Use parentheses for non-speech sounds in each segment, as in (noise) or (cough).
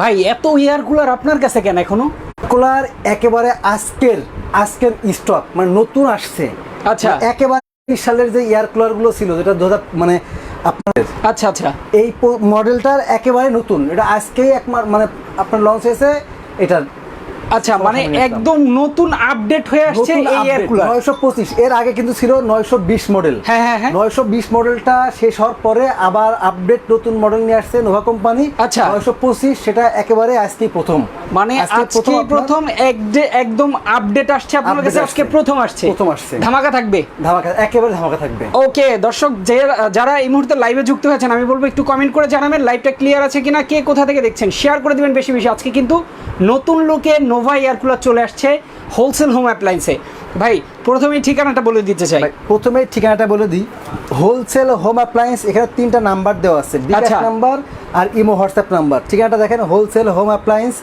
ভাই এত air cooler আপনার কাছে কেন এখনও? কুলার একেবারে আজকের আজকের স্টক মানে নতুন আসছে। আচ্ছা। মানে একেবারে সালের যে এয়ার কুলারগুলো ছিল যেটা দু হাজার মানে আপনাদের। আচ্ছা আচ্ছা। এই মডেলটার একেবারে নতুন। এটা আজকেই এক মানে আপনার লঞ্চ হয়েছে এটা আচ্ছা মানে একদম। নতুন আপডেট হয়ে আসছে এই এয়ার কুলার নয়শো পঁচিশ। এর আগে কিন্তু ছিল নয়শো বিশ মডেল হ্যাঁ, হ্যাঁ, হ্যাঁ। নয়শো বিশ মডেলটা শেষ হওয়ার পরে আবার আপডেট নতুন মডেল নিয়ে আসছে নোভা কোম্পানি আচ্ছা। নয়শো পঁচিশ সেটা একেবারে আজকেই প্রথম। মানে আজকে আজকে প্রথম এক- একদম আপডেট আসছে আপনার কাছে আজকে প্রথম আসছে। প্রথম আসছে। ধামাকা থাকবে? ধামাকা একেবারে ধামাকা থাকবে। ওকে দর্শক যারা এই মুহূর্তে লাইভে যুক্ত হয়েছেন আমি বলব একটু কমেন্ট করে জানাবেন লাইভটা ক্লিয়ার আছে কিনা কে কোথা থেকে দেখছেন শেয়ার করে দিবেন বেশি বেশি। আজকে কিন্তু নতুন লোকে নোভা এয়ার কুলার চলে আসছে হোলসেল হোম অ্যাপ্লায়েন্সে ভাই প্রথমেই ঠিকানাটা বলে দিতে চাই। প্রথমেই প্রথমে ঠিকানাটা বলে দিই। হোলসেল হোম অ্যাপ্লায়েন্স এখানে তিনটা নাম্বার দেওয়া আছে। বিকাশ আচ্ছা। নাম্বার আর ইমো হোয়াটসঅ্যাপ নাম্বার ঠিকানাটা দেখেন হোলসেল হোম অ্যাপ্লায়েন্স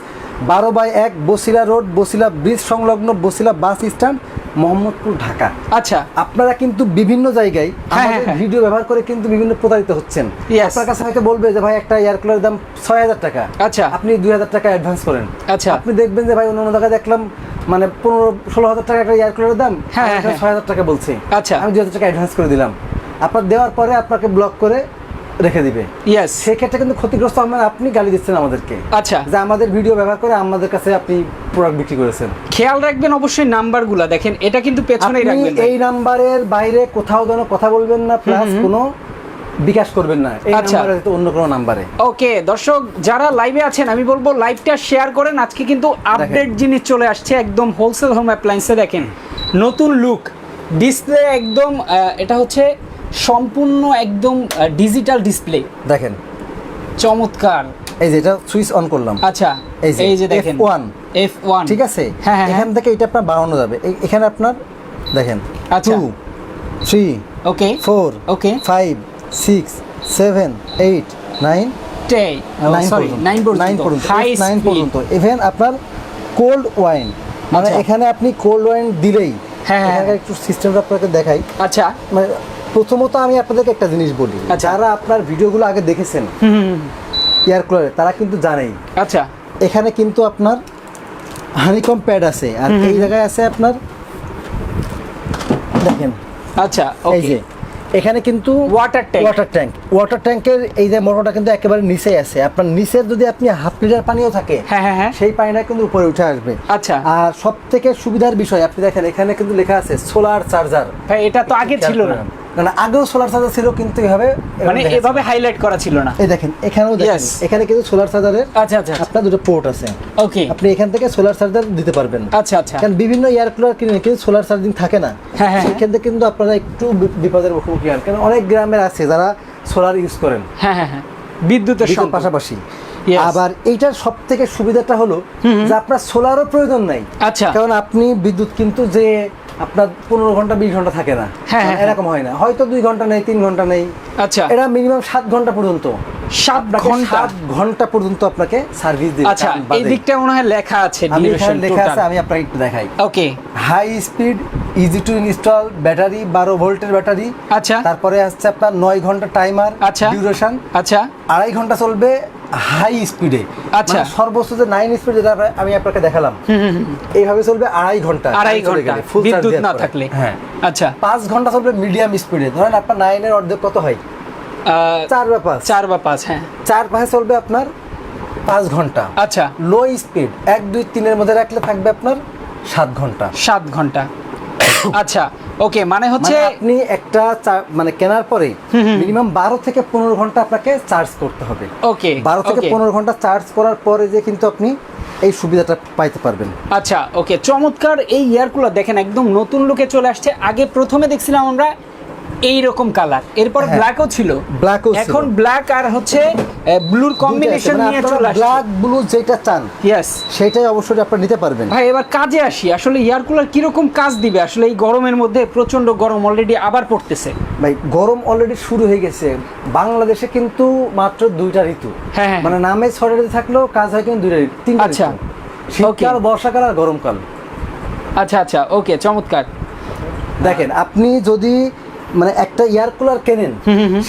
বারো বাই এক বসিলা রোড বসিলা ব্রিজ সংলগ্ন বসিলা বাস স্ট্যান্ড মোহাম্মদপুর ঢাকা আচ্ছা আপনারা কিন্তু বিভিন্ন জায়গায় হ্যাঁ, আমাদের হ্যাঁ। ভিডিও ব্যবহার করে কিন্তু বিভিন্ন প্রতারিত হচ্ছেন. আপনার কাছে হয়তো বলবে যে ভাই একটা এয়ার কুলারের দাম ছয় হাজার টাকা আচ্ছা। আপনি দুই হাজার টাকা অ্যাডভান্স করেন আচ্ছা। আপনি দেখবেন যে ভাই অন্য জায়গায় দেখলাম মানে পনেরো ষোলো হাজার টাকা একটা এয়ার কুলারের দাম হ্যাঁ, হ্যাঁ, হ্যাঁ। ছয় হাজার টাকা বলছে আচ্ছা। আমি দুই হাজার টাকা অ্যাডভান্স করে দিলাম আপনার দেওয়ার পরে আপনাকে ব্লক করে রেখে দিবে। ইয়েস সেক্ষেত্রে কিন্তু ক্ষতিগ্রস্ত হবেন আপনি গালি দিচ্ছেন আমাদেরকে। আচ্ছা। যে আমাদের ভিডিও ব্যবহার করে আমাদের কাছে আপনি প্রোডাক্ট বিক্রি করেছেন। খেয়াল রাখবেন অবশ্যই নাম্বারগুলো। দেখেন এটা কিন্তু পেছনেই রাখবেন এই নাম্বারের বাইরে কোথাও যেন কথা বলবেন না প্লাস কোনো বিকাশ করবেন না। আচ্ছা। অন্য কোনো নাম্বারে। ওকে দর্শক যারা লাইভে আছেন আমি বলব লাইভটা শেয়ার করেন। আজকে কিন্তু আপডেট জিনিস চলে আসছে একদম হোলসেল হোম অ্যাপ্লায়েন্সে দেখেন নতুন লুক ডিসপ্লে একদম এটা হচ্ছে সম্পূর্ণ একদম ডিজিটাল ডিসপ্লে দেখেন। চমৎকার। এই যে এটা সুইচ অন করলাম। আচ্ছা এই যে এই যে দেখেন F1 এফ ওয়ান ঠিক আছে? হ্যাঁ হ্যাঁ এখান থেকে এটা আপনার বাড়ানো যাবে। এখানে আপনার দেখেন আচ্ছা। Two three okay four okay five six seven eight nine ten nine sorry nine nine পর্যন্ত। পর্যন্ত। নাইন পর্যন্ত। ইভেন আপনার কোল্ড ওয়াইন মানে আচ্ছা। এখানে আপনি কোল্ড ওয়াইন দিলেই হ্যাঁ, হ্যাঁ। একটু সিস্টেমটা আপনাকে দেখাই। আচ্ছা। মানে প্রথমত আমি আপনাদেরকে একটা জিনিস বলি আচ্ছা। যারা আপনার ভিডিওগুলো আগে দেখেছেন। এয়ার কুলারে তারা কিন্তু জানেই। আচ্ছা। এখানে কিন্তু আপনার হানিকম প্যাড আছে আর এই জায়গায় আছে আপনার দেখেন। আচ্ছা এই যে এখানে কিন্তু water tank. Water tank water ট্যাঙ্কের এই যে মোটরটা কিন্তু একেবারে নিচেই আছে। আপনার নিচের যদি আপনি হাফ লিটার পানিও থাকে হ্যাঁ হ্যাঁ হ্যাঁ। সেই পানিটা কিন্তু উপরে উঠে আসবে। আচ্ছা। আর সব থেকে সুবিধার বিষয় আপনি দেখেন এখানে কিন্তু লেখা আছে সোলার চার্জার ভাই এটা তো আগে ছিল না। না আগেও সোলার চার্জার ছিল কিন্তু এভাবে মানে এভাবে হাইলাইট করা ছিল না। এই দেখেন এখানেও দেখেন এখানে কিন্তু সোলার চার্জারের আচ্ছা আচ্ছা আপনার দুটো পোর্ট আছে। ওকে আপনি এখান থেকে সোলার চার্জার দিতে পারবেন। আচ্ছা আচ্ছা। কারণ বিভিন্ন এয়ার কুলার কিনে কিন্তু সোলার চার্জিং থাকে না। হ্যাঁ, হ্যাঁ, সেই ক্ষেত্রে কিন্তু আপনারা একটু বিপদের মুখোমুখি হন। কারণ অনেক গ্রামের আছে যারা সোলার ইউজ করেন। হ্যাঁ হ্যাঁ হ্যাঁ। বিদ্যুতের পাশাপাশি। আবার এইটার সব থেকে সুবিধাটা হলো যে আপনার সোলারও প্রয়োজন নাই। আচ্ছা। কারণ আপনি বিদ্যুৎ কিন্তু যে আপনার পনেরো ঘণ্টা বিশ ঘণ্টা থাকে না। হ্যাঁ, হ্যাঁ, এরকম হয় না। হয়তো দুই ঘণ্টা নেই তিন ঘণ্টা নেই। আচ্ছা। এটা মিনিমাম সাত ঘণ্টা পর্যন্ত। সাত ঘণ্টা? ঘণ্টা পর্যন্ত আপনাকে সার্ভিস দিবে আচ্ছা এই দিকটা মনে হয় লেখা আছে লেখা আছে আমি আপনাকে একটু দেখাই। Okay high speed easy to install battery বারো ভোল্টের ব্যাটারি আচ্ছা। তারপরে আসছে আপনার নয় ঘণ্টা টাইমার আচ্ছা। ডিউরেশন আচ্ছা। আড়াই ঘণ্টা চলবে হাই স্পিডে। আচ্ছা। সর্বোচ্চ যে নাইন স্পিড যেটা আমি আপনাকে দেখালাম। এইভাবে চলবে আড়াই ঘণ্টা। আড়াই ঘণ্টা। বিদ্যুৎ না থাকলে। হ্যাঁ। আচ্ছা। পাঁচ ঘণ্টা চলবে মিডিয়াম স্পিডে ধরেন আপনার নাইনের অর্ধেক কত হয়? চার বা পাঁচ। চার বা পাঁচ হ্যাঁ। চার পাশে চলবে আপনার পাঁচ ঘণ্টা। আচ্ছা। লো স্পিড এক দুই তিনের মধ্যে রাখলে থাকবে আপনার সাত ঘণ্টা। সাত ঘণ্টা। (coughs) আচ্ছা ওকে মানে হচ্ছে মানে আপনি একটা মানে কেনার পরে মিনিমাম বারো থেকে পনেরো ঘণ্টা আপনাকে চার্জ করতে হবে। ওকে বারো থেকে পনেরো ঘণ্টা চার্জ করার পরে যে কিন্তু আপনি এই সুবিধাটা পাইতে পারবেন। আচ্ছা ওকে চমৎকার এই ইয়ারকুলার দেখেন একদম নতুন লোকে চলে আসছে। আগে প্রথমে দেখছিলাম আমরা এই রকম কালার এরপর। ব্ল্যাকও ছিল। Black ও ছিল। এখন ব্ল্যাক আর হচ্ছে ব্লুর কম্বিনেশন নিয়ে চলে আসছে। ব্ল্যাক ব্লু যেটা চান ইয়েস সেটাই অবশ্যই আপনি নিতে পারবেন। ভাই এবার কাজে আসি। আসলে এয়ার কুলার কীরকম কাজ দিবে? আসলে এই গরমের মধ্যে প্রচণ্ড গরম অলরেডি আবার পড়তেছে। ভাই গরম অলরেডি শুরু হয়ে গেছে। বাংলাদেশে কিন্তু মাত্র দুইটা ঋতু। হ্যাঁ, হ্যাঁ। মানে নামে ছয়টা ঋতু থাকলেও কাজ হয় কিন্তু দুইটা ঋতু তিনটা আচ্ছা। শীতকাল. বর্ষাকাল আর গরমকাল। আচ্ছা আচ্ছা। ওকে চমৎকার। দেখেন আপনি যদি মানে একটা এয়ার কুলার কেনেন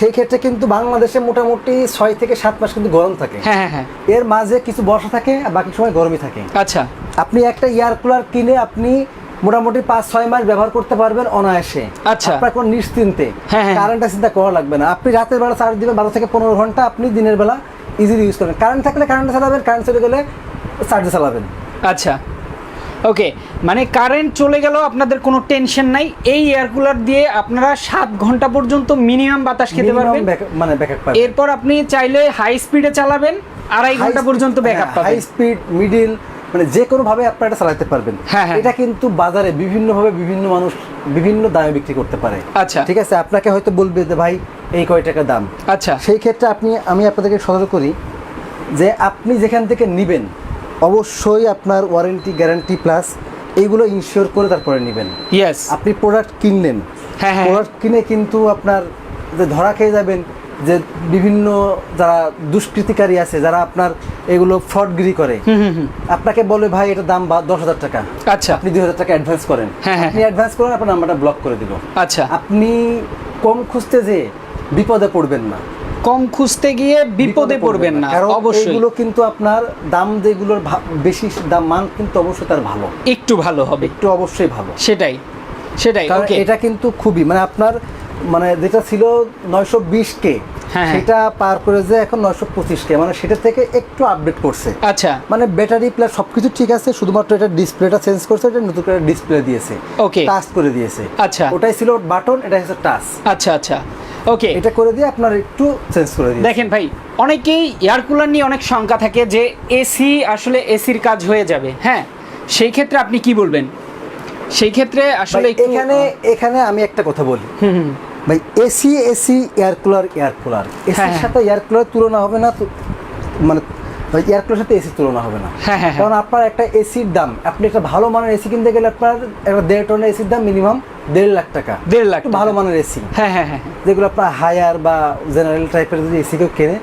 সেই ক্ষেত্রে কিন্তু বাংলাদেশে মোটামুটি ছয় থেকে সাত মাস কিন্তু গরম থাকে। হ্যাঁ হ্যাঁ হ্যাঁ। এর মাঝে কিছু বর্ষা থাকে আর বাকি সময় গরমই থাকে। আচ্ছা। আপনি একটা এয়ার কুলার কিনে আপনি মোটামুটি পাঁচ ছয় মাস ব্যবহার করতে পারবেন অনায়াসে। আচ্ছা। আপনার কোনো নিশ্চিন্তে। হ্যাঁ। চিন্তা করা লাগবে না। আপনি রাতের বেলা চার্জ দিবেন বারো থেকে পনেরো ঘণ্টা আপনি দিনের বেলা ইজিলি ইউজ করবেন কারেন্ট থাকলে কারেন্টে চালাবেন কারেন্ট চলে গেলে চার্জে চালাবেন। আচ্ছা। ওকে মানে কারেন্ট চলে গেল আপনাদের কোনো টেনশন নাই। এই এয়ার কুলার দিয়ে আপনারা সাত ঘণ্টা পর্যন্ত মিনিমাম বাতাস খেতে পারবেন। মানে ব্যাকআপ পাবেন। এরপর আপনি চাইলে হাই স্পিডে চালাবেন আড়াই ঘণ্টা পর্যন্ত ব্যাকআপ হাই স্পিড মিডিল মানে যে কোনো ভাবে আপনারা এটা চালাতে পারবেন। হ্যাঁ, হ্যাঁ। এটা কিন্তু বাজারে বিভিন্ন ভাবে বিভিন্ন মানুষ বিভিন্ন দামে বিক্রি করতে পারে। আচ্ছা। ঠিক আছে আপনাকে হয়তো বলবে যে ভাই এই কয় টাকা দাম? আচ্ছা। সেই ক্ষেত্রে আপনি আমি আপনাদেরকে সতর্ক করি যে আপনি যেখান থেকে নেবেন অবশ্যই আপনার ওয়ারেন্টি গ্যারান্টি প্লাস এইগুলো ইনশিওর করে তারপরে নেবেন। ইয়েস আপনি প্রোডাক্ট কিনলেন হ্যাঁ, হ্যাঁ। প্রোডাক্ট কিনে কিন্তু আপনার যে ধরা খেয়ে যাবেন যে বিভিন্ন যারা দুষ্কৃতিকারী আছে যারা আপনার এগুলো ফ্রডগিরি করে আপনাকে বলে ভাই এটা দাম বা দশ হাজার টাকা। আচ্ছা। আপনি দুই হাজার টাকা অ্যাডভান্স করেন। হ্যাঁ, হ্যাঁ। আপনি অ্যাডভান্স করেন আপনার নাম্বারটা ব্লক করে দিব। আচ্ছা। আপনি কম খুঁজতে যে বিপদে পড়বেন না। কম খুঁজতে গিয়ে বিপদে পড়বেন না অবশ্যই। এগুলো কিন্তু আপনার দাম যেগুলোর বেশি দাম মান কিন্তু অবশ্যই তার ভালো। একটু ভালো হবে। একটু অবশ্যই ভালো। সেটাই সেটাই কারণ ওকে এটা কিন্তু খুবই মানে আপনার মানে যেটা ছিল নয়শো বিশ কে হ্যাঁ, হ্যাঁ। সেটা পার করে যে এখন নয়শো পঁচিশ কে মানে সেটা থেকে একটু আপডেট করছে। আচ্ছা। মানে ব্যাটারি প্লাস সবকিছু ঠিক আছে শুধুমাত্র এটা ডিসপ্লেটা চেঞ্জ করছে এটা নতুন করে ডিসপ্লে দিয়েছে। Okay. টাচ করে দিয়েছে। আচ্ছা। ওটাই ছিল বাটন এটা হচ্ছে টাচ আচ্ছা আচ্ছা। ওকে এটা করে দিয়ে আপনার একটু চেঞ্জ করে দিই দেখেন ভাই অনেকেই এয়ার কুলার নিয়ে অনেক শঙ্কা থাকে যে এসি আসলে এসির কাজ হয়ে যাবে। হ্যাঁ সেই ক্ষেত্রে আপনি কি বলবেন? সেই ক্ষেত্রে আসলে এখানে এখানে আমি একটা কথা বলি। হুম, হুম, ভাই AC AC air cooler air cooler এসির। সাথে এয়ার কুলার তুলনা হবে না তো মানে এয়ার কুলার সাথে এসি তুলনা হবে না। হ্যাঁ, হ্যাঁ, হ্যাঁ। কারণ আপনার একটা এসির দাম আপনি একটা ভালো মানের এসি কিনতে গেলে আপনার একটা দেড় টনের এসির দাম মিনিমাম দেড় লাখ টাকা। দেড় লাখ ভালো মানের এসি হ্যাঁ হ্যাঁ হ্যাঁ যেগুলো আপনার হায়ার বা জেনারেল টাইপের যদি এসি কেউ কেনে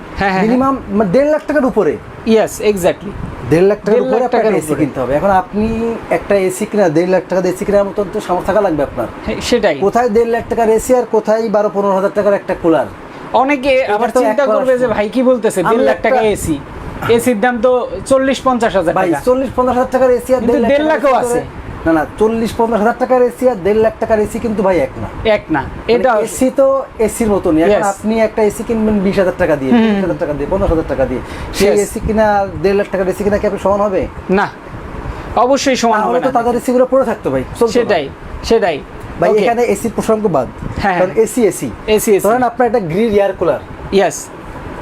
মিনিমাম দেড় লাখ টাকার উপরে। ইয়েস এক্স্যাক্টলি দেড় লাখ টাকার উপরে আপনার টাকার এসি কিনতে হবে। এখন আপনি একটা এসি কিনা দেড় লাখ টাকা এসি কেনার মতো তো সামর্থ্য থাকা লাগবে আপনার। সেটাই। কোথায় দেড় লাখ টাকার এসি আর কোথায় বারো পনেরো হাজার টাকার একটা কুলার অনেকে আবার চিন্তা করবে যে ভাই কি বলতেছে? দেড় লাখ টাকা এসি এসির দাম তো চল্লিশ পঞ্চাশ হাজার ভাই চল্লিশ পঞ্চাশ হাজার টাকার এসি আর দেড় দেড় লাখ লাখও আছে। না না চল্লিশ পঞ্চাশ হাজার টাকার এসি আর দেড় লাখ টাকার এসি কিন্তু ভাই এক না। এক না। এটা এসি তো এসির মতনই। এখন আপনি একটা এসি কিনবেন বিশ হাজার টাকা দিয়ে তিরিশ হাজার টাকা দিয়ে পনেরো হাজার টাকা দিয়ে। সেই এসি কিনা দেড় লাখ টাকার এসি কিনা কি আপনি সমান হবে? না। অবশ্যই সমান হবে তো তাদের এসি গুলো পড়ে থাকতো ভাই সেটাই সেটাই। ভাই এখানে এসি প্রসঙ্গ বাদ। হ্যাঁ, কারণ হ্যাঁ। AC AC. AC AC. ধরেন আপনার একটা গ্রিল এয়ার কুলার। ইয়েস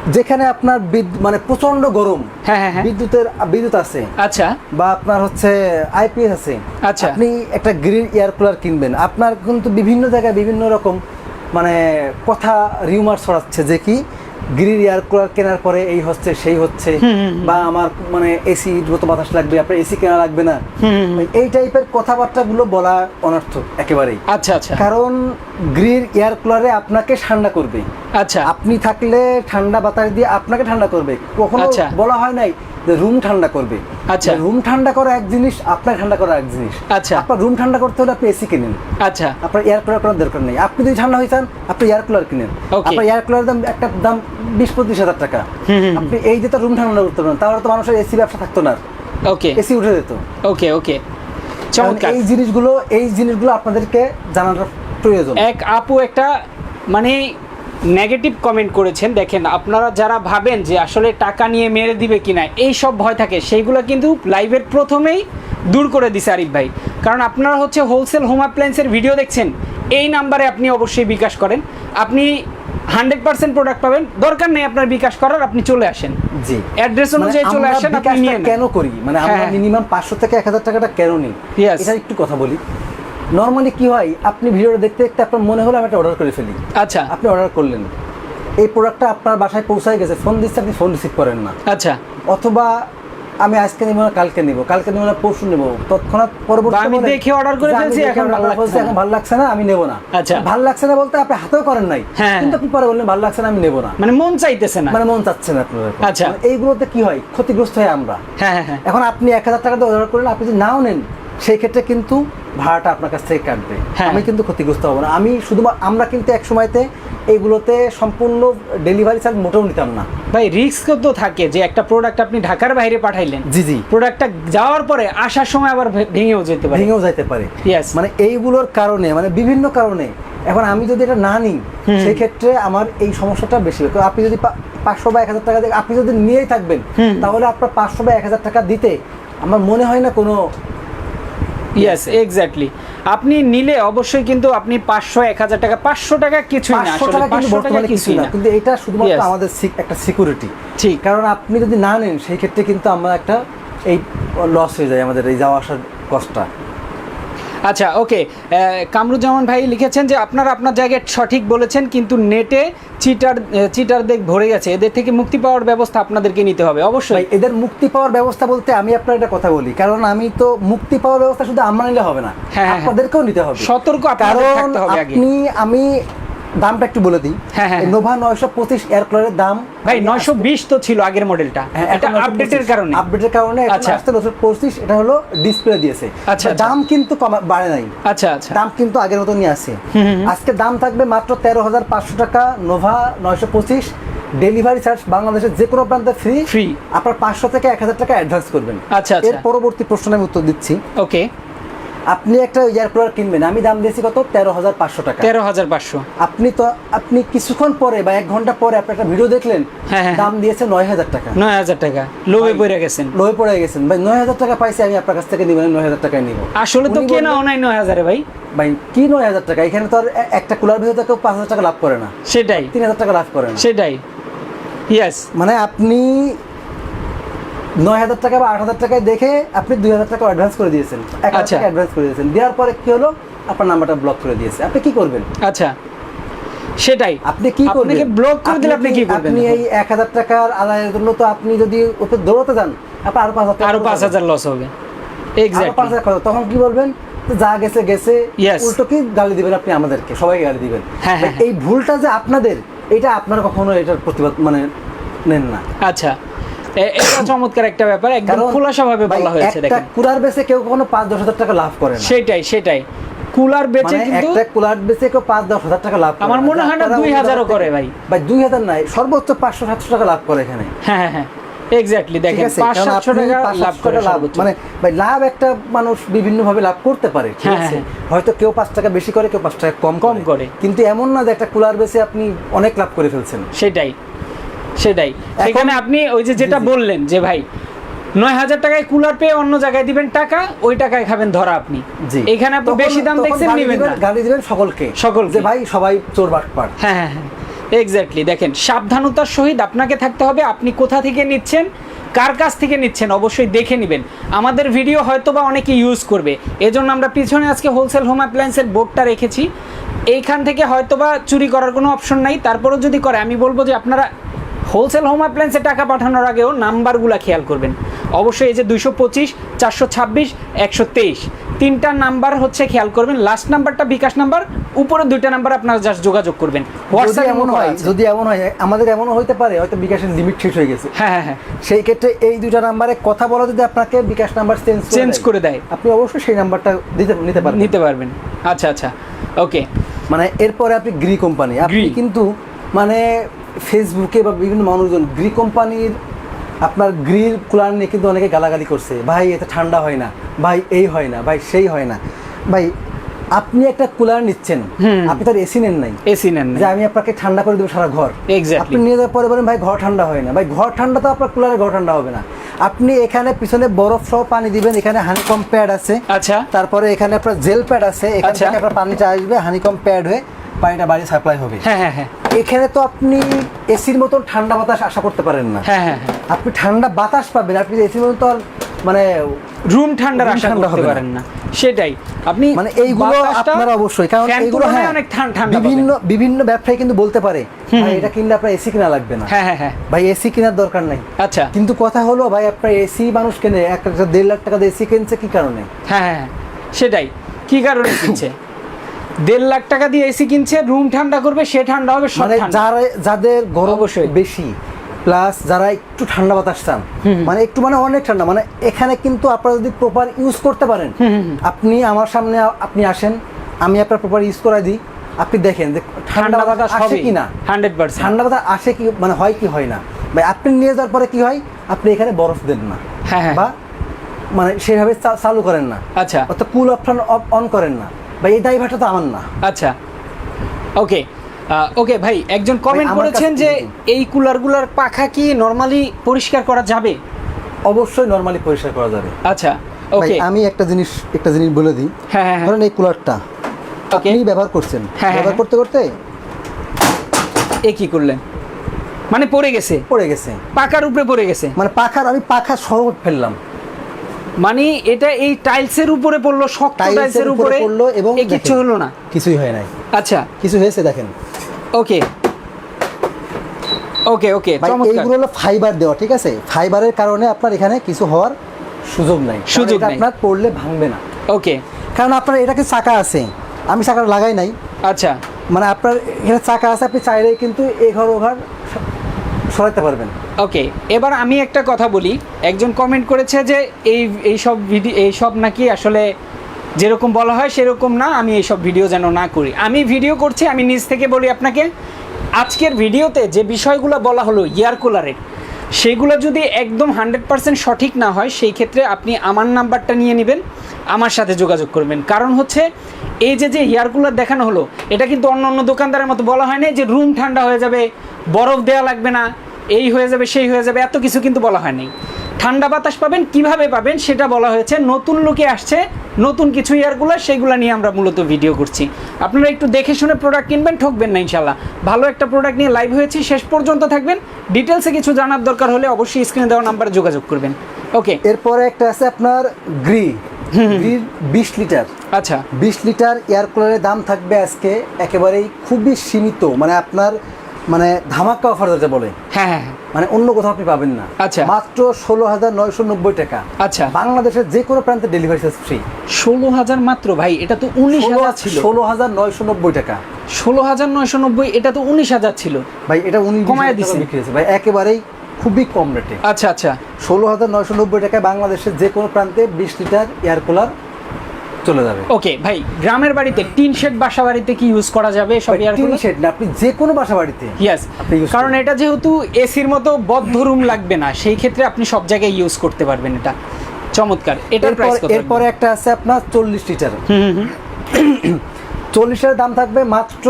যেখানে আপনার মানে প্রচণ্ড গরম হ্যাঁ, হ্যাঁ, হ্যাঁ। বিদ্যুতের বিদ্যুৎ আছে। আচ্ছা। বা আপনার হচ্ছে আইপিএস আছে। আচ্ছা। আপনি একটা গ্রিন এয়ার কুলার কিনবেন। আপনার কিন্তু বিভিন্ন জায়গায় বিভিন্ন রকম মানে কথা রিউমার ছড়াচ্ছে যে কি গ্রিল এয়ার কুলার কেনার পরে এই হচ্ছে সেই হচ্ছে। বা আমার মানে এসি দ্রুত বাতাস লাগবে আপনার এসি কেনা লাগবে না। এই টাইপের কথাবার্তাগুলো বলা অনর্থক একেবারেই। আচ্ছা আচ্ছা। কারণ গ্রিন এয়ার কুলারে আপনাকে ঠান্ডা করবে। আচ্ছা। আপনি থাকলে ঠান্ডা বাতাস দিয়ে আপনাকে ঠান্ডা করবে। কখনো আচ্ছা। বলা হয় নাই রুম ঠান্ডা করবে। আচ্ছা। রুম ঠান্ডা করা এক জিনিস আপনার ঠান্ডা করা এক জিনিস। আচ্ছা। আপনার রুম ঠান্ডা করতে হলে আপনি এসি কিনেন। আচ্ছা। আপনার এয়ার কুলার করার দরকার নেই। আপনি যদি ঠান্ডা হয়ে চান আপনি এয়ার কুলার কিনেন। আপনার এয়ার কুলার দাম একটা দাম বিশ পঁচিশ হাজার টাকা। আপনি এই যে তো রুম ঠান্ডা করতে পারেন তাহলে তো মানুষের এসি ব্যবসা থাকতো না। ওকে এসি উঠে যেত। ওকে ওকে এই জিনিসগুলো এই জিনিসগুলো আপনাদেরকে জানানোর প্রয়োজন। এক আপু একটা মানে নেগেটিভ কমেন্ট করেছেন দেখেন আপনারা যারা ভাবেন যে আসলে টাকা নিয়ে মেরে দিবে কিনা এই সব ভয় থাকে। সেইগুলো কিন্তু লাইভের প্রথমেই দূর করে দিছে আরিফ ভাই। কারণ আপনারা হচ্ছে হোলসেল হোম অ্যাপ্লায়েন্সের ভিডিও দেখছেন এই নাম্বারে আপনি অবশ্যই বিকাশ করেন। আপনি হান্ড্রেড পার্সেন্ট প্রোডাক্ট পাবেন দরকার নেই আপনার বিকাশ করার আপনি চলে আসেন। জি। অ্যাড্রেস অনুযায়ী মানে চলে আমরা আসেন আপনি নিয়ে কেন করি? মানে আমরা হ্যাঁ। মিনিমাম পাঁচশো থেকে এক হাজার টাকাটা কেন নিই. এটা একটু কথা বলি। নর্মালি কি হয় আপনি ভিডিওটা দেখতে দেখতে আপনার মনে হলো আমি একটা অর্ডার করে ফেলি। আচ্ছা। আপনি অর্ডার করলেন। এই প্রোডাক্টটা আপনার বাসায় পৌঁছায় গেছে ফোন দিচ্ছে আপনি ফোন রিসিভ করেন না। আচ্ছা। অথবা আমি আজকে নিব না কালকে নিব কালকে নিব না পরশু নেব। তৎক্ষণাৎ পরবর্তী আমি দেখে order করে ফেলছি, এখন ভালো লাগছে না। এখন ভালো লাগছে না আমি নেব না। আচ্ছা। ভালো লাগছে না বলতে আপনি হাতেও করেন নাই। হ্যাঁ। কিন্তু আপনি পরে বললেন ভালো লাগছে না আমি নেব না। মানে মন চাইতেছে না। মানে মন চাচ্ছে না আপনার আচ্ছা। মানে এইগুলোতে কি হয় ক্ষতিগ্রস্ত হয় আমরা। হ্যাঁ হ্যাঁ হ্যাঁ। এখন আপনি এক হাজার টাকা দিয়ে অর্ডার করলেন আপনি যদি নাও নেন সেই ক্ষেত্রে কিন্তু ভাড়াটা আপনার কাছ থেকে কাটবে। হ্যাঁ। আমি কিন্তু ক্ষতিগ্রস্ত হব না। আমি শুধুমাত্র আমরা কিন্তু এক সময়তে এইগুলোতে সম্পূর্ণ ডেলিভারি চার্জ মোটেও নিতাম না। ভাই রিস্ক তো থাকে যে একটা প্রোডাক্ট আপনি ঢাকার বাইরে পাঠাইলেন। জি জি। প্রোডাক্টটা যাওয়ার পরে আসার সময় আবার ভেঙেও যেতে পারে। ভেঙেও যাইতে পারে. মানে এইগুলোর কারণে মানে বিভিন্ন কারণে এখন আমি যদি এটা না নিই হুম। সেই ক্ষেত্রে আমার এই সমস্যাটা বেশি হবে তো আপনি যদি পাঁচশো বা এক হাজার টাকা আপনি যদি নিয়েই থাকবেন তাহলে আপনার পাঁচশো বা এক হাজার টাকা দিতে আমার মনে হয় না কোনো ইয়েস এক্স্যাক্টলি আপনি নিলে অবশ্যই কিন্তু আপনি পাঁচশো এক হাজার টাকা পাঁচশো টাকা কিছুই না পাঁচশো আসলে টাকা পাঁচশো কিছুই না। কিন্তু এটা শুধুমাত্র আমাদের একটা সিকিউরিটি ঠিক। কারণ আপনি যদি না নেন সেই ক্ষেত্রে কিন্তু আমরা একটা এই লস হয়ে যায় আমাদের এই যাওয়া আসার কষ্টটা আচ্ছা ওকে। কামরুজ্জামান ভাই লিখেছেন যে আপনারা আপনার জায়গায় সঠিক বলেছেন কিন্তু নেটে চিটার চিটার দেখ ভরে গেছে। এদের থেকে মুক্তি পাওয়ার ব্যবস্থা আপনাদেরকে নিতে হবে অবশ্যই। এদের মুক্তি পাওয়ার ব্যবস্থা বলতে আমি আপনার একটা কথা বলি। কারণ আমি তো মুক্তি পাওয়ার ব্যবস্থা শুধু আমার নিলে হবে না হ্যাঁ, হ্যাঁ, হ্যাঁ। আপনাদেরকেও নিতে হবে। সতর্ক কারণ আপনি আমি দামটা একটু বলে দিই। হ্যাঁ, হ্যাঁ, নোভা নয়শো পঁচিশ এয়ার কুলারের দাম ভাই নয়শো বিশ তো ছিল আগের মডেলটা হ্যাঁ, এটা আপডেটের কারণে। আপডেটের কারণে আচ্ছা। আসতে নশো পঁচিশ এটা হলো ডিসপ্লে দিয়েছে। আচ্ছা, আচ্ছা। দাম কিন্তু কমা বাড়ে নাই। আচ্ছা আচ্ছা। দাম কিন্তু আগের মতনই আছে। আজকে দাম থাকবে মাত্র তেরো হাজার পাঁচশো টাকা নোভা নয়শো পঁচিশ। ডেলিভারি চার্জ বাংলাদেশের যে কোনো প্রান্তে ফ্রি ফ্রি আপনার পাঁচশো থেকে এক হাজার টাকা অ্যাডভান্স করবেন। আচ্ছা, আচ্ছা। এর পরবর্তী প্রশ্নে আমি উত্তর দিচ্ছি। ওকে আপনি একটা এয়ার কুলার কিনবেন আমি দাম দিয়েছি কত? তেরো হাজার পাঁচশো টাকা। তেরো হাজার পাঁচশো। আপনি তো আপনি কিছুক্ষণ পরে বা এক ঘণ্টা পরে আপনি একটা ভিডিও দেখলেন হ্যাঁ, হ্যাঁ। দাম দিয়েছে নয় হাজার টাকা। নয় হাজার টাকা। লোভে পড়ে গেছেন। লোহে পড়ে গেছেন। ভাই নয় হাজার টাকা পাইছি আমি আপনার কাছ থেকে নিবেন নয় হাজার টাকায় নিব। আসলে তো কেনা নাই নয় হাজারে ভাই। ভাই কি নয় হাজার টাকা? এখানে তো আর একটা কুলার ভিতরে কেউ পাঁচ হাজার টাকা লাভ করে না। সেটাই। তিন হাজার টাকা লাভ করে না। সেটাই। ইয়েস মানে আপনি নয় হাজার টাকা বা আট হাজার টাকায় দেখে আপনি দুই হাজার টাকা অ্যাডভান্স করে দিয়েছেন। এক হাজার আচ্ছা। টাকা অ্যাডভান্স করে দিয়েছেন। দেওয়ার পরে কি হলো? আপনার নাম্বারটা ব্লক করে দিয়েছে। আপনি কি করবেন? আচ্ছা। সেটাই। আপনি কি করবেন? ব্লক করে দিলে আপনি কি করবেন? আপনি এই এক হাজার টাকার আদায়ের জন্য তো আপনি যদি ওপর দৌড়াতে যান আপনি আরও পাঁচ হাজার আরও পাঁচ হাজার লস হবে। হাজার তখন কি বলবেন? যা গেছে গেছে. উল্টো কি গালি দিবেন আপনি আমাদেরকে? সবাইকে গালি দিবেন। হ্যাঁ, হ্যাঁ, এই ভুলটা যে আপনাদের এটা আপনার কখনো এটার প্রতিবাদ মানে নেন না। আচ্ছা। এটা চমৎকার একটা ব্যাপার। একদম খোলাসা ভাবে বলা হয়েছে দেখেন। কুলার বেচে কেউ কখনো পাঁচ দশ হাজার টাকা লাভ করে না। সেটাই সেটাই। কুলার বেচে মানে কিন্তু একটা কুলার বেচে কেউ পাঁচ দশ হাজার টাকা লাভ করে আমার মনে হয় না আপনারা দুই ওই হাজারও জায়গাতে- করে ভাই। ভাই দুই হাজার নাই সর্বোচ্চ পাঁচশো সাতশো টাকা লাভ করে এখানে। হ্যাঁ হ্যাঁ হ্যাঁ। এক্স্যাক্টলি দেখেন আছে? পাঁচ কারণ সাতশো আপনি টাকা লাভ করে লাভ। মানে ভাই লাভ একটা মানুষ বিভিন্ন ভাবে লাভ করতে পারে ঠিক হ্যাঁ, আছে? হ্যাঁ। হয়তো কেউ পাঁচ টাকা বেশি করে কেউ পাঁচ টাকা কম কম করে। কিন্তু এমন না যে একটা কুলার বেচে আপনি অনেক লাভ করে ফেলছেন। সেটাই। সেটাই। এখন- সেখানে আপনি ওই যে যেটা। বললেন যে ভাই নয় হাজার টাকায় কুলার পেয়ে অন্য জায়গায় দিবেন টাকা ওই টাকায় খাবেন ধরা আপনি। এখানে আপনি বেশি দাম দেখছেন নেবেন গালি দিবেন সকলকে। সকলকে। যে ভাই সবাই চোর বাটপাট হ্যাঁ হ্যাঁ হ্যাঁ। এক্স্যাক্টলি দেখেন সাবধানতার সহিত আপনাকে থাকতে হবে আপনি কোথা থেকে নিচ্ছেন কার কাছ থেকে নিচ্ছেন অবশ্যই দেখে নেবেন। আমাদের ভিডিও হয়তো বা অনেকে ইউজ করবে। এজন্য আমরা পিছনে আজকে হোলসেল হোম অ্যাপ্লায়েন্সের বোর্ডটা রেখেছি। এইখান থেকে হয়তো বা চুরি করার কোনো অপশন নাই। তারপরেও যদি করে আমি বলব যে আপনারা হোলসেল হোম অ্যাপ্লায়েন্সে টাকা পাঠানোর আগেও নাম্বারগুলো খেয়াল করবেন। অবশ্যই এই যে দুইশো পঁচিশ চারশো ছাব্বিশ একশো তেইশ। তিনটা নাম্বার হচ্ছে খেয়াল করবেন লাস্ট নাম্বারটা বিকাশ নাম্বার উপরে দুইটা নাম্বার আপনারা জাস্ট যোগাযোগ করবেন। হোয়াটসঅ্যাপ এমন হয় যদি এমন হয় আমাদের এমনও হইতে পারে হয়তো বিকাশের লিমিট শেষ হয়ে গেছে। হ্যাঁ হ্যাঁ হ্যাঁ। সেই ক্ষেত্রে এই দুইটা নাম্বারে কথা বলা যদি আপনাকে বিকাশ নাম্বার চেঞ্জ চেঞ্জ করে দেয়। আপনি অবশ্যই সেই নাম্বারটা দিতে নিতে পারবেন। নিতে পারবেন। আচ্ছা আচ্ছা। ওকে মানে এরপরে আপনি গ্রি কোম্পানি আপনি কিন্তু মানে ফেসবুকে বা বিভিন্ন মানুষজন গ্রি কোম্পানির আপনার গ্রিল কুলার নিয়ে কিন্তু অনেকে গালাগালি করছে। ভাই এতে ঠান্ডা হয় না। ভাই এই হয় না। ভাই সেই হয় না। ভাই আপনি একটা কুলার নিচ্ছেন। আপনি তার এসি নেন নাই। এসি নেন যে আমি আপনাকে ঠান্ডা করে দেবো সারা ঘর। আপনি নিয়ে যাওয়ার পরে বলেন ভাই ঘর ঠান্ডা হয় না। ভাই ঘর ঠান্ডা তো আপনার কুলারে ঘর ঠান্ডা হবে না। আপনি এখানে পিছনে বরফ সহ পানি দিবেন। এখানে হানিকম প্যাড আছে। আচ্ছা। তারপরে এখানে আপনার জেল প্যাড আছে। এখান আচ্ছা। আপনার পানিটা আসবে হানিকম প্যাড হয়ে পানিটা বাড়ি সাপ্লাই হবে। হ্যাঁ হ্যাঁ হ্যাঁ। এখানে তো আপনি এসির মতন ঠান্ডা বাতাস আশা করতে পারেন না। হ্যাঁ হ্যাঁ হ্যাঁ। আপনি ঠান্ডা বাতাস পাবেন আপনি এসির মতন তো আর মানে রুম ঠান্ডার আশা করতে পারেন না। সেটাই। আপনি মানে এইগুলো আপনারা অবশ্যই কারণ এইগুলো হ্যাঁ অনেক ঠান্ডা বিভিন্ন। বিভিন্ন ব্যবসায়ী কিন্তু বলতে পারে ভাই এটা কিনলে আপনার এসি কিনা লাগবে না। হ্যাঁ হ্যাঁ হ্যাঁ। ভাই এসি কেনার দরকার নাই। আচ্ছা। কিন্তু কথা হলো ভাই আপনার এসি মানুষ কেনে এক দেড় লাখ টাকা দিয়ে এসি কিনছে কি কারণে? হ্যাঁ হ্যাঁ হ্যাঁ। সেটাই। কি কারণে কিনছে? দেড় লাখ টাকা দিয়ে এসি কিনছে রুম ঠান্ডা করবে সে ঠান্ডা হবে মানে যারা যাদের গরম। বেশি প্লাস যারা একটু ঠান্ডা বাতাস চান মানে একটু মানে অনেক ঠান্ডা মানে এখানে কিন্তু আপনারা যদি প্রপার ইউজ করতে পারেন আপনি আমার সামনে আপনি আসেন আমি আপনার প্রপার ইউজ করে দিই আপনি দেখেন যে ঠান্ডা বাতাস আসে কি না হান্ড্রেড পার্সেন্ট ঠান্ডা বাতাস আসে কি মানে হয় কি হয় না। ভাই আপনি নিয়ে যাওয়ার পরে কি হয় আপনি এখানে বরফ দেন না হ্যাঁ, হ্যাঁ। বা মানে সেভাবে চালু করেন না আচ্ছা। অর্থাৎ কুল অপশন অন করেন না। বা এই দায়ভারটা তো আমার না। আচ্ছা। ওকে ওকে ভাই একজন কমেন্ট করেছেন যে এই কুলারগুলোর পাখা কি নর্মালি পরিষ্কার করা যাবে? অবশ্যই নর্মালি পরিষ্কার করা যাবে। আচ্ছা ওকে। আমি একটা জিনিস একটা জিনিস বলে দিই। হ্যাঁ হ্যাঁ হ্যাঁ। ধরেন এই কুলারটা আপনি ব্যবহার করছেন। হ্যাঁ, ব্যবহার। করতে করতে? এ কি করলেন? মানে পড়ে গেছে? পড়ে গেছে। পাকার উপরে পড়ে গেছে? মানে পাখার আমি পাখা সহ ফেললাম। মানে এটা এই টাইলসের উপরে পড়ল শক্ত টাইলসের উপরে পড়ল এবং দেখেন। হলো না। কিছুই হয় নাই। আচ্ছা। কিছু হয়েছে দেখেন। ওকে। ওকে ওকে এইগুলো হলো ফাইবার দেওয়া ঠিক আছে? ফাইবারের কারণে আপনার এখানে কিছু হওয়ার সুযোগ নাই। সুযোগ নাই। আপনার পড়লে ভাঙবে না। ওকে। কারণ আপনার এটাকে চাকা আছে। আমি চাকাটা লাগাই নাই। আচ্ছা। মানে আপনার এখানে চাকা আছে আপনি চাইলেই কিন্তু এ ঘর ও ঘর সরাতে পারবেন। ওকে এবার আমি একটা কথা বলি। একজন কমেন্ট করেছে যে এই এই সব ভিডিও এই সব নাকি আসলে যেরকম বলা হয় সেরকম না, আমি এই সব ভিডিও যেন না করি। আমি ভিডিও করছি, আমি নিজ থেকে বলি আপনাকে, আজকের ভিডিওতে যে বিষয়গুলো বলা হলো ইয়ার কুলারের সেগুলো যদি একদম হান্ড্রেড পার্সেন্ট সঠিক না হয়, সেই ক্ষেত্রে আপনি আমার নাম্বারটা নিয়ে নেবেন, আমার সাথে যোগাযোগ করবেন। কারণ হচ্ছে, এই যে যে এয়ার কুলার দেখানো হলো, এটা কিন্তু অন্য অন্য দোকানদারের মতো বলা হয় না যে রুম ঠান্ডা হয়ে যাবে বরফ দেওয়া লাগবে না এই হয়ে যাবে সেই হয়ে যাবে এত কিছু কিন্তু বলা হয়নি। ঠান্ডা বাতাস পাবেন কীভাবে পাবেন সেটা বলা হয়েছে। নতুন লোকে আসছে নতুন কিছু ইয়ারগুলো সেইগুলো নিয়ে আমরা মূলত ভিডিও করছি। আপনারা একটু দেখে শুনে প্রোডাক্ট কিনবেন ঠকবেন না ইনশাল্লাহ ভালো একটা প্রোডাক্ট নিয়ে লাইভ হয়েছি শেষ পর্যন্ত থাকবেন। ডিটেলসে কিছু জানার দরকার হলে অবশ্যই স্ক্রিনে দেওয়া নাম্বারে যোগাযোগ করবেন। ওকে এরপরে একটা আছে আপনার গ্রি বিশ লিটার। আচ্ছা। বিশ লিটার এয়ার কুলারের দাম থাকবে আজকে একেবারেই খুবই সীমিত। মানে আপনার মানে ধামাকা অফার যেটা বলে হ্যাঁ হ্যাঁ হ্যাঁ। মানে অন্য কোথাও আপনি পাবেন না। আচ্ছা। মাত্র ষোলো হাজার নয়শো নব্বই টাকা। আচ্ছা। বাংলাদেশের যে কোনো প্রান্তে ডেলিভারি চার্জ ফ্রি ষোলো হাজার মাত্র ভাই এটা তো উনিশ হাজার ছিল। ষোলো হাজার নয়শো নব্বই টাকা। ষোলো হাজার নয়শো নব্বই এটা তো উনিশ হাজার ছিল। ভাই এটা উনি কমায় দিছে। বিক্রি হয়েছে। ভাই একেবারেই খুবই কম রেটে আচ্ছা আচ্ছা। ষোলো হাজার নয়শো নব্বই টাকায় বাংলাদেশের যে কোনো প্রান্তে বিশ লিটার এয়ার কুলার চলে যাবে। ওকে ভাই গ্রামের বাড়িতে টিন শেড বাসা বাড়িতে কি ইউজ করা যাবে সব ভাই, এয়ার টিন শেড না আপনি যে কোনো বাসা বাড়িতে ইয়েস কারণ এটা যেহেতু এসির মতো বদ্ধ রুম লাগবে না সেই ক্ষেত্রে আপনি সব জায়গায় ইউজ করতে পারবেন এটা। চমৎকার এটার প্রাইস কত এরপরে একটা আছে আপনার চল্লিশ লিটার হুম হুম, হুম। চল্লিশের দাম থাকবে মাত্র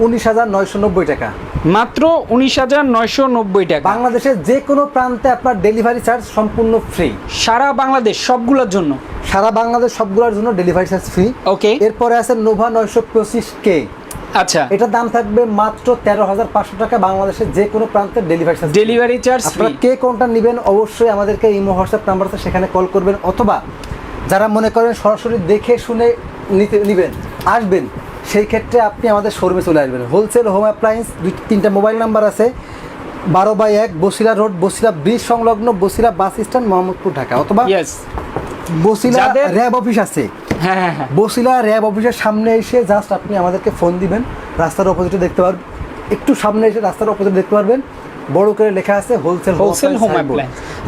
উনিশ হাজার নয়শো নব্বই টাকা। মাত্র উনিশ হাজার নয়শো নব্বই টাকা। বাংলাদেশের যে কোনো প্রান্তে আপনার ডেলিভারি চার্জ সম্পূর্ণ ফ্রি। সারা বাংলাদেশ সবগুলোর জন্য। সারা বাংলাদেশ সবগুলোর জন্য ডেলিভারি চার্জ ফ্রি। ওকে। এরপরে আছে নোভা নয়শো পঁচিশ কে। আচ্ছা। এটার দাম থাকবে মাত্র তেরো হাজার পাঁচশো টাকা বাংলাদেশের যে কোনো প্রান্তে ডেলিভারি চার্জ ডেলিভারি চার্জ আপনারা কে কোনটা নেবেন অবশ্যই আমাদেরকে ইমো হোয়াটসঅ্যাপ নাম্বার আছে সেখানে কল করবেন অথবা যারা মনে করেন সরাসরি দেখে শুনে নিতে নেবেন আসবেন। সেই ক্ষেত্রে আপনি আমাদের শোরুমে চলে আসবেন। হোলসেল হোম অ্যাপ্লায়েন্স দুই তিনটা মোবাইল নাম্বার আছে। বারো বাই এক বসিলা রোড বসিলা ব্রিজ সংলগ্ন বসিলা বাস স্ট্যান্ড মোহাম্মদপুর ঢাকা। অথবা বসিলা র্যাব অফিস আছে। হ্যাঁ হ্যাঁ হ্যাঁ। বসিলা র্যাব অফিসের সামনে এসে জাস্ট আপনি আমাদেরকে ফোন দিবেন। রাস্তার অপোজিটে দেখতে পারবেন একটু সামনে এসে রাস্তার অপোজিটে দেখতে পারবেন। বড় করে লেখা আছে হোলসেল হোলসেল হোম.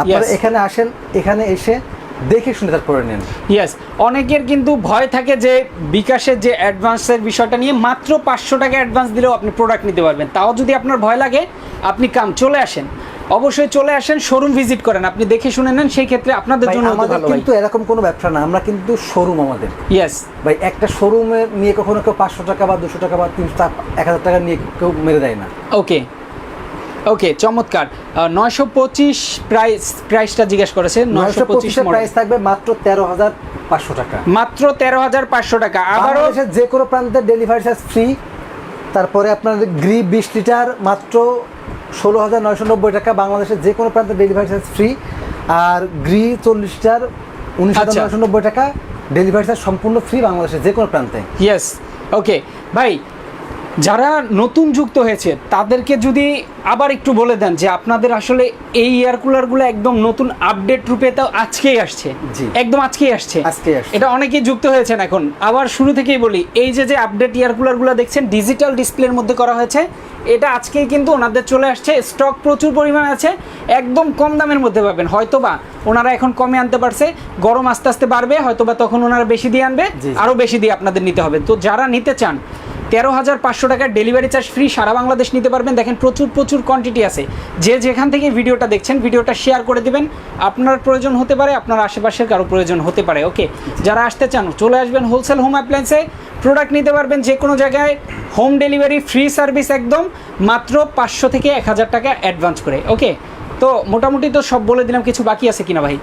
আপনারা এখানে আসেন এখানে এসে দেখে শুনে তারপরে নেন। ইয়েস অনেকের কিন্তু ভয় থাকে যে বিকাশের যে অ্যাডভান্সের বিষয়টা নিয়ে মাত্র পাঁচশো টাকা অ্যাডভান্স দিলেও আপনি প্রোডাক্ট নিতে পারবেন। তাও যদি আপনার ভয় লাগে আপনি কাম চলে আসেন। অবশ্যই চলে আসেন শোরুম ভিজিট করেন। আপনি দেখে শুনে নেন সেই ক্ষেত্রে আপনাদের জন্য আমাদের কিন্তু এরকম কোনো ব্যবসা না আমরা কিন্তু শোরুম আমাদের। ইয়েস ভাই একটা শোরুমে নিয়ে কখনো কেউ পাঁচশো টাকা বা দুশো টাকা বা তিনশো টাকা এক হাজার টাকা নিয়ে কেউ মেরে দেয় না। ওকে ওকে চমৎকার। নয়শো পঁচিশ প্রাইস প্রাইসটা জিজ্ঞেস করেছে নয়শো পঁচিশ প্রাইস থাকবে মাত্র তেরো হাজার পাঁচশো টাকা। মাত্র তেরো হাজার পাঁচশো টাকা। আবারও যে কোনো প্রান্তে ডেলিভারি চার্জ ফ্রি তারপরে আপনার গ্রি বিশ লিটার মাত্র ষোলো হাজার নয়শো নব্বই টাকা। বাংলাদেশের যে কোনো প্রান্তে ডেলিভারি চার্জ ফ্রি আর গ্রি চল্লিশ লিটার উনিশ হাজার আচ্ছা। নয়শো নব্বই টাকা। ডেলিভারি চার্জ সম্পূর্ণ ফ্রি বাংলাদেশের যে কোনো প্রান্তে। ইয়েস ওকে ভাই যারা নতুন যুক্ত হয়েছে তাদেরকে যদি আবার একটু বলে দেন যে আপনাদের আসলে এই এয়ার কুলারগুলো একদম নতুন আপডেট রূপে তাও আজকেই আসছে। একদম আজকেই আসছে। আসছে। এটা অনেকেই যুক্ত হয়েছেন এখন। আবার শুরু থেকেই বলি এই যে যে আপডেট এয়ার কুলারগুলো দেখছেন ডিজিটাল ডিসপ্লের মধ্যে করা হয়েছে এটা আজকেই কিন্তু ওনাদের চলে আসছে। স্টক প্রচুর পরিমাণে আছে একদম কম দামের মধ্যে পাবেন। হয়তোবা ওনারা এখন কমে আনতে পারছে গরম আস্তে আস্তে বাড়বে হয়তোবা তখন ওনারা বেশি দিয়ে আনবে। আরও বেশি দিয়ে আপনাদের নিতে হবে। তো যারা নিতে চান তেরো হাজার পাঁচশো টাকার ডেলিভারি চার্জ ফ্রি সারা বাংলাদেশ নিতে পারবেন। দেখেন প্রচুর প্রচুর কোয়ান্টিটি আছে। যে যেখান থেকে ভিডিওটা দেখছেন, ভিডিওটা শেয়ার করে দিবেন। আপনার প্রয়োজন হতে পারে, আপনার আশেপাশের কারও প্রয়োজন হতে পারে ওকে যারা আসতে চান, চলে আসবেন হোলসেল হোম অ্যাপ্লায়েন্সে প্রোডাক্ট নিতে পারবেন যে কোনো জায়গায়। হোম ডেলিভারি ফ্রি সার্ভিস একদম। মাত্র পাঁচশো থেকে এক হাজার টাকা অ্যাডভান্স করে ওকে তো মোটামুটি তো সব বলে দিলাম কিছু বাকি আছে কিনা ভাই?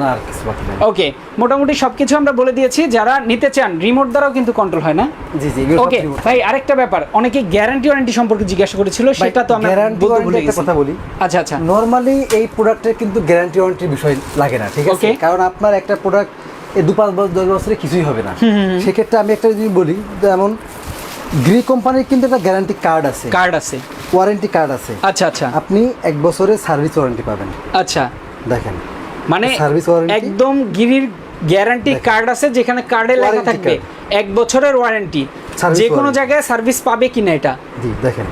না আর কিছু বাকি নেই। ওকে মোটামুটি সব কিছু আমরা বলে দিয়েছি যারা নিতে চান রিমোট দ্বারাও কিন্তু কন্ট্রোল হয় না? জি জি ওকে ভাই আরেকটা ব্যাপার অনেকে গ্যারান্টি ওয়ারেন্টি সম্পর্কে জিজ্ঞাসা করেছিল সেটা তো আমরা গেছি। কথা বলি। আচ্ছা আচ্ছা। নরমালি এই প্রোডাক্টের কিন্তু গ্যারান্টি ওয়ারেন্টির বিষয় লাগে না ঠিক আছে? কারণ আপনার একটা প্রোডাক্ট এই দু পাঁচ বছর দশ বছরে কিছুই হবে না। সেক্ষেত্রে আমি একটা যদি বলি যেমন গ্রি কোম্পানির কিন্তু একটা গ্যারান্টি কার্ড আছে। কার্ড আছে। ওয়ারেন্টি কার্ড আছে। আচ্ছা আচ্ছা। আপনি এক বছরের সার্ভিস ওয়ারেন্টি পাবেন। আচ্ছা। দেখেন মানে সার্ভিস ওয়ারেন্টি একদম গিরির গ্যারান্টি কার্ড আছে যেখানে কার্ডে লেখা থাকবে। এক বছরের ওয়ারেন্টি। যে কোনো জায়গায় সার্ভিস পাবে কিনা এটা? জি দেখেন।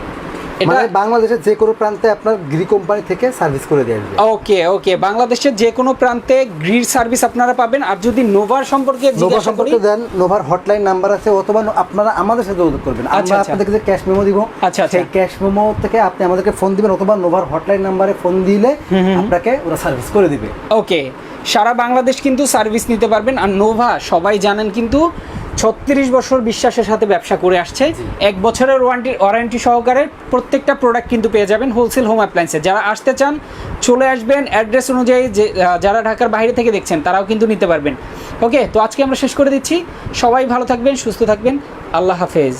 মানে বাংলাদেশের যে কোনো প্রান্তে আপনার গ্রি কোম্পানি থেকে সার্ভিস করে দিয়ে আসবে। ওকে ওকে বাংলাদেশের যে কোনো প্রান্তে গ্রিড সার্ভিস আপনারা পাবেন। আর যদি নোভার সম্পর্কে নোভা জিজ্ঞাসা করি সম্পর্কে দেন নোভার হটলাইন নাম্বার আছে অথবা আপনারা আমাদের সাথে যোগাযোগ করবেন। আচ্ছা, আমরা আচ্ছা। আপনাদেরকে যে ক্যাশ মেমো দিব আচ্ছা, আচ্ছা। সেই ক্যাশ মেমো থেকে আপনি আমাদেরকে ফোন দিবেন অথবা নোভার হটলাইন নাম্বারে ফোন দিলে আপনাকে ওরা সার্ভিস করে দিবে। ওকে সারা বাংলাদেশ কিন্তু সার্ভিস নিতে পারবেন। আর নোভা সবাই জানেন কিন্তু ছত্রিশ বছর বিশ্বাসের সাথে ব্যবসা করে আসছে। এক বছরের ওয়ারেন্টি ওয়ারেন্টি সহকারে প্রত্যেকটা প্রোডাক্ট কিন্তু পেয়ে যাবেন হোলসেল হোম অ্যাপ্লায়েন্সে যারা আসতে চান চলে আসবেন অ্যাড্রেস অনুযায়ী যে যারা ঢাকার বাইরে থেকে দেখছেন তারাও কিন্তু নিতে পারবেন। ওকে তো আজকে আমরা শেষ করে দিচ্ছি। সবাই ভালো থাকবেন সুস্থ থাকবেন। আল্লাহ হাফেজ।